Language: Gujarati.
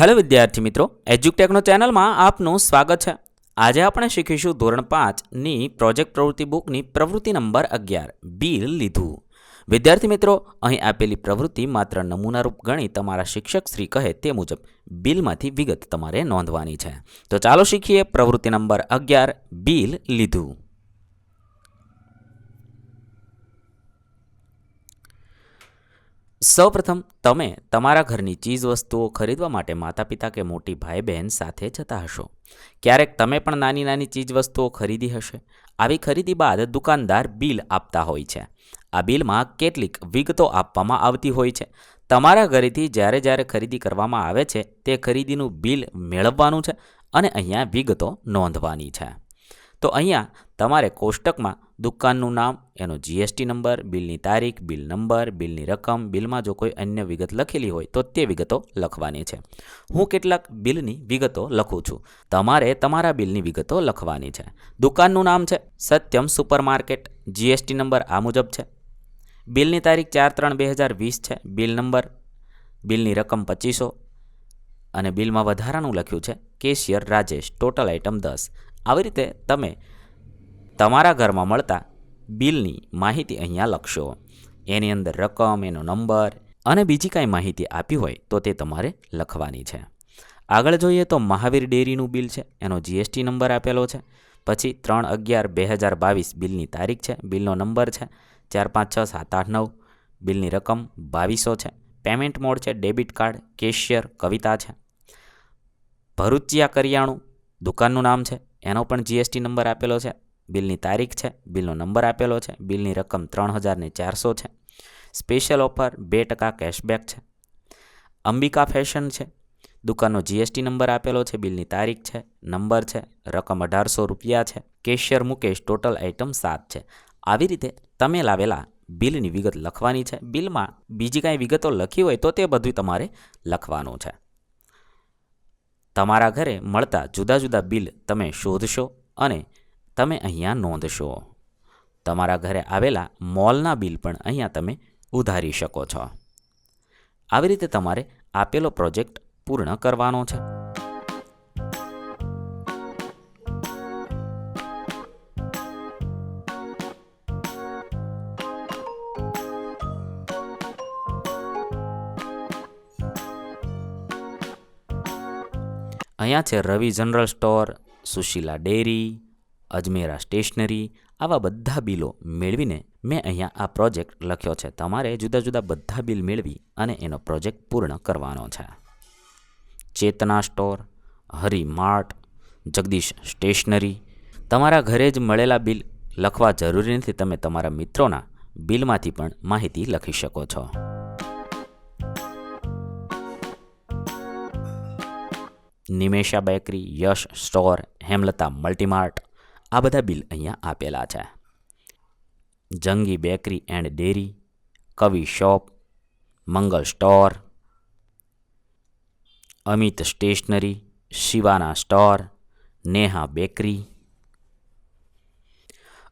હેલો વિદ્યાર્થી મિત્રો એજ્યુટેકનો ચેનલમાં આપનું સ્વાગત છે. આજે આપણે શીખીશું ધોરણ પાંચની પ્રોજેક્ટ પ્રવૃત્તિ બુકની પ્રવૃત્તિ નંબર અગિયાર, બિલ લીધું. વિદ્યાર્થી મિત્રો, અહીં આપેલી પ્રવૃત્તિ માત્ર નમૂનારૂપ ગણી તમારા શિક્ષક શ્રી કહે તે મુજબ બિલમાંથી વિગત તમારે નોંધવાની છે. તો ચાલો શીખીએ પ્રવૃત્તિ નંબર અગિયાર, બિલ લીધું. સૌપ્રથમ, તમે તમારા ઘરની ચીજ વસ્તુઓ ખરીદવા માટે માતા પિતા કે મોટી ભાઈ બહેન સાથે જતા હશો. ક્યારેક તમે પણ નાની નાની ચીજ વસ્તુઓ ખરીદી હશે. આવી ખરીદી બાદ દુકાનદાર બિલ આપતા હોય છે. આ બિલમાં કેટલીક વિગતો આપવામાં આવતી હોય છે. તમારા ઘરેથી જ્યારે જ્યારે ખરીદી કરવામાં આવે છે, તે ખરીદીનું બિલ મેળવવાનું છે અને અહીંયા વિગતો નોંધવાની છે. તો અહીંયા તમારે કોષ્ટકમાં દુકાનનું નામ, એનો જીએસટી નંબર, બિલની તારીખ, બિલ નંબર, બિલની રકમ, બિલમાં જો કોઈ અન્ય વિગત લખેલી હોય તો તે વિગતો લખવાની છે. હું કેટલાક બિલની વિગતો લખું છું. તમારે તમારા બિલની વિગતો લખવાની છે. દુકાનનું નામ છે સત્યમ સુપરમાર્કેટ. જીએસટી નંબર આ મુજબ છે. બિલની તારીખ ચાર ત્રણ બે હજાર વીસ છે. બિલ નંબર, બિલની રકમ પચીસો. અને બિલમાં વધારાનું લખ્યું છે, કેશિયર રાજેશ. ટોટલ આઇટમ દસ. આવી રીતે તમે તમારા ઘરમાં મળતા બિલની માહિતી અહીંયા લખશો. એની અંદર રકમ, એનો નંબર અને બીજી કાંઈ માહિતી આપી હોય તો તે તમારે લખવાની છે. આગળ જોઈએ તો મહાવીર ડેરીનું બિલ છે, એનો જીએસટી નંબર આપેલો છે. પછી ત્રણ અગિયાર બે હજાર બાવીસ બિલની તારીખ છે, બિલનો નંબર છે, ચાર પાંચ છ સાત આઠ નવ. બિલની રકમ બાવીસો છે. પેમેન્ટ મોડ છે, ડેબિટ કાર્ડ, કેશિયર, કવિતા છે. ભરૂચિયા કરિયાણું, દુકાનનું નામ છે, એનો પણ જીએસટી નંબર આપેલો છે. બિલની તારીખ છે, બિલનો નંબર આપેલો છે, બિલની રકમ ત્રણ હજારની ચારસો છે. સ્પેશિયલ ઓફર બે ટકા કેશબેક છે. અંબિકા ફેશન છે. દુકાનનો જીએસટી નંબર આપેલો છે, બિલની તારીખ છે, નંબર છે, રકમ અઢારસો રૂપિયા છે. કેશિયર મુકેશ ટોટલ આઇટમ સાત છે. આવી રીતે તમે લાવેલા બિલની વિગત લખવાની છે. બિલમાં બીજી કાંઈ વિગતો લખી હોય તો તે બધું તમારે લખવાનું છે. તમારા ઘરે મળતા જુદા જુદા બિલ તમે શોધશો અને તમે અહીંયા નોંધશો. તમારા ઘરે આવેલા મોલના બિલ પણ અહીંયા તમે ઉધારી શકો છો. આવી રીતે તમારે આપેલો પ્રોજેક્ટ પૂર્ણ કરવાનો છે. અહીંયા છે Ravi general store, Sushila dairy Ajmera stationery, આવા બધા બિલો મેળવીને મેં અહીંયા આ પ્રોજેક્ટ લખ્યો છે. તમારે જુદા જુદા બધા બિલ મેળવી અને એનો પ્રોજેક્ટ પૂર્ણ કરવાનો છે. Chetna store, Hari mart, Jagdish stationery. તમારા ઘરે જ મળેલા બિલ લખવા જરૂરી નથી. તમે તમારા મિત્રોના બિલમાંથી પણ માહિતી લખી શકો છો. Nimesha bakery, Yash store, Hemlata multimart આ બધા બિલ અહીંયા આપેલા છે. Jangi bakery and dairy, Kavi shop, Mangal store, Amit stationery, Shivana store, Neha bakery